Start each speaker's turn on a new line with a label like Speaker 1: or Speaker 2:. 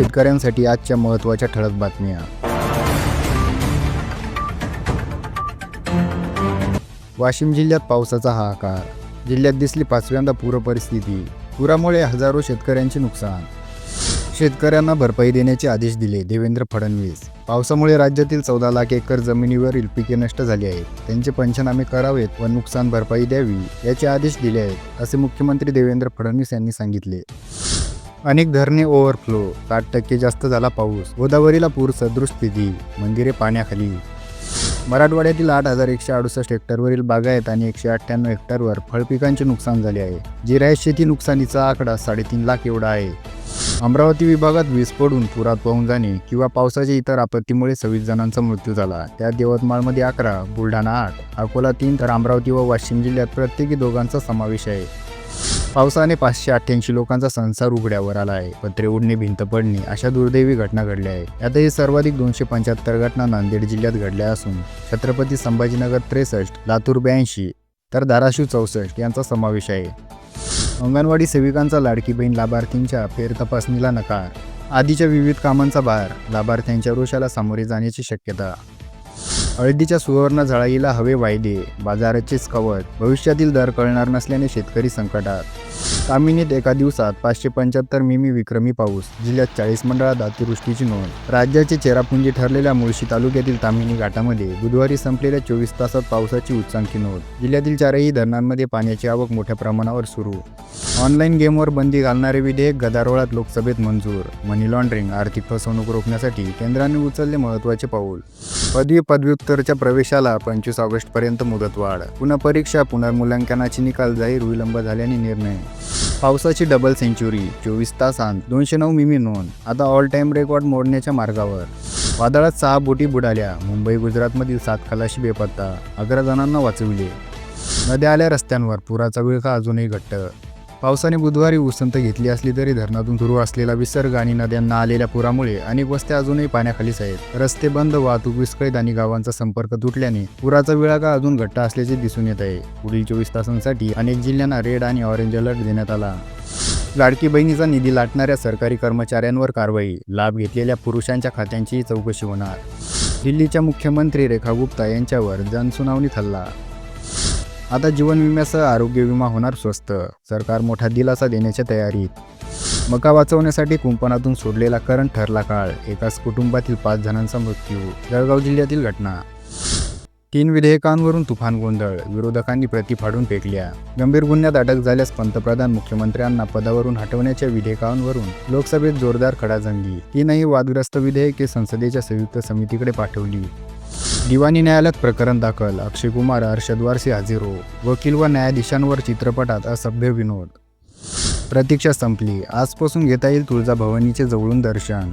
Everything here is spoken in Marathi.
Speaker 1: शेतकऱ्यांसाठी आजच्या महत्त्वाच्या ठळक बातम्या. वाशिम जिल्ह्यात पावसाचा हाहाकार जिल्ह्यात दिसली पाचव्यांदा पूर परिस्थिती पुरामुळे हजारो शेतकऱ्यांचे नुकसान. शेतकऱ्यांना भरपाई देण्याचे आदेश दिले देवेंद्र फडणवीस. पावसामुळे राज्यातील चौदा लाख एकर जमिनीवरील पिके नष्ट झाली आहेत. त्यांचे पंचनामे करावेत व नुकसान भरपाई द्यावी याचे आदेश दिले आहेत असे मुख्यमंत्री देवेंद्र फडणवीस यांनी सांगितले. अनेक धरणे ओव्हरफ्लो साठ टक्के जास्त झाला पाऊस गोदावरीला पूर सदृश स्थिती मंदिरे पाण्याखाली. मराठवाड्यातील आठ हजार एकशे अडुसष्ट हेक्टरवरील बागायत आणि एकशे अठ्ठ्याण्णव हेक्टरवर फळपिकांचे नुकसान झाले आहे. जिरायत शेती नुकसानीचा आकडा साडेतीन लाख एवढा आहे. अमरावती विभागात वीज पडून पुरात वाहून जाणे किंवा पावसाच्या इतर आपत्तीमुळे सव्वीस जणांचा मृत्यू झाला. त्यात यवतमाळमध्ये अकरा बुलढाणा आठ अकोला तीन तर अमरावती व वाशिम जिल्ह्यात प्रत्येकी दोघांचा समावेश आहे. पावसाने पाचशे अठ्ठ्याऐंशी लोकांचा संसार उघड्यावर आला आहे. पत्रे उडणे भिंत पडणे अशा दुर्दैवी घटना घडल्या आहेत. यातही सर्वाधिक दोनशे पंच्याहत्तर घटना नांदेड जिल्ह्यात घडल्या असून छत्रपती संभाजीनगर त्रेसष्ट लातूर ब्याऐंशी तर धाराशिव चौसष्ट यांचा समावेश आहे. अंगणवाडी सेविकांचा लाडकी बहीण लाभार्थींच्या फेरतपासणीला नकार. आधीच्या विविध कामांचा भार लाभार्थ्यांच्या रोषाला सामोरे जाण्याची शक्यता हळदीच्या सुवर्ण झळाईला हवे वायदे बाजाराचेच कवच भविष्यातील दर कळणार नसल्याने शेतकरी संकटात. कामिनीत एका दिवसात पाचशे पंच्याहत्तर मिमी विक्रमी पाऊस जिल्ह्यात चाळीस मंडळात अतिवृष्टीची नोंद. राज्याचे चेरापुंजी ठरलेल्या मुळशी तालुक्यातील तामिनी घाटामध्ये बुधवारी संपलेल्या चोवीस तासात पावसाची उच्चांकी नोंद. जिल्ह्यातील चारही धरणांमध्ये पाण्याची आवक मोठ्या प्रमाणावर सुरू. ऑनलाईन गेमवर बंदी घालणारे विधेयक गदारोळात लोकसभेत मंजूर. मनी लॉन्ड्रिंग आर्थिक फसवणूक रोखण्यासाठी केंद्राने उचलले महत्त्वाचे पाऊल. पदवी पदव्युत्तरच्या प्रवेशाला पंचवीस ऑगस्टपर्यंत मुदतवाढ. पुन्हा परीक्षा पुनर्मूल्यांकनाची निकाल जाहीर विलंब झाल्याने निर्णय. पावसाची डबल सेंचुरी चोवीस तासांत दोनशे नऊ मिमी नोंद. आता ऑल टाइम रेकॉर्ड मोडण्याच्या मार्गावर. वादळात सहा बोटी बुडाल्या मुंबई गुजरातमधील सात खलाशी बेपत्ता. अकरा जणांना वाचविले. नद्या आल्या रस्त्यांवर पुराचा विळखा अजूनही घट्ट. पावसाने बुधवारी उसंत घेतली असली तरी धरणातून सुरू असलेला विसर्ग आणि नद्यांना आलेल्या पुरामुळे अनेक वस्त्या अजूनही पाण्याखालीच आहेत. रस्ते बंद वाहतूक विस्कळीत आणि गावांचा संपर्क तुटल्याने पुराचा विळाका अजून घट्ट असल्याचे दिसून येत आहे. पुढील चोवीस तासांसाठी अनेक जिल्ह्यांना रेड आणि ऑरेंज अलर्ट देण्यात आला. लाडकी बहिणीचा निधी लाटणाऱ्या सरकारी कर्मचाऱ्यांवर कारवाई लाभ घेतलेल्या पुरुषांच्या खात्यांचीही चौकशी होणार. दिल्लीच्या मुख्यमंत्री रेखा गुप्ता यांच्यावर जनसुनावणीत हल्ला आता जीवन विम्यासह आरोग्य विमा होणार स्वस्त. सरकार मोठा दिलासा देण्याच्या तयारीत. मका वाचवण्यासाठी कुंपणातून सोडलेला करण ठरला काळ. एकाच कुटुंबातील पाच जणांचा मृत्यू. जळगाव जिल्ह्यातील घटना. तीन विधेयकांवरून तुफान गोंधळ. विरोधकांनी प्रति फाडून फेकल्या. गंभीर गुन्ह्यात अटक झाल्यास पंतप्रधान मुख्यमंत्र्यांना पदावरून हटवण्याच्या विधेयकांवरून लोकसभेत जोरदार खडाजंगी. तीनही वादग्रस्त विधेयके संसदेच्या संयुक्त समितीकडे पाठवली. दिवाणी न्यायालयात प्रकरण दाखल. अक्षय कुमार अर्षद वारसी हाजीरो हो. वकील व न्यायाधीशांवर चित्रपटात असभ्य विनोद. प्रतीक्षा संपली. आजपासून घेता येईल तुळजाभवानीचे जवळून दर्शन.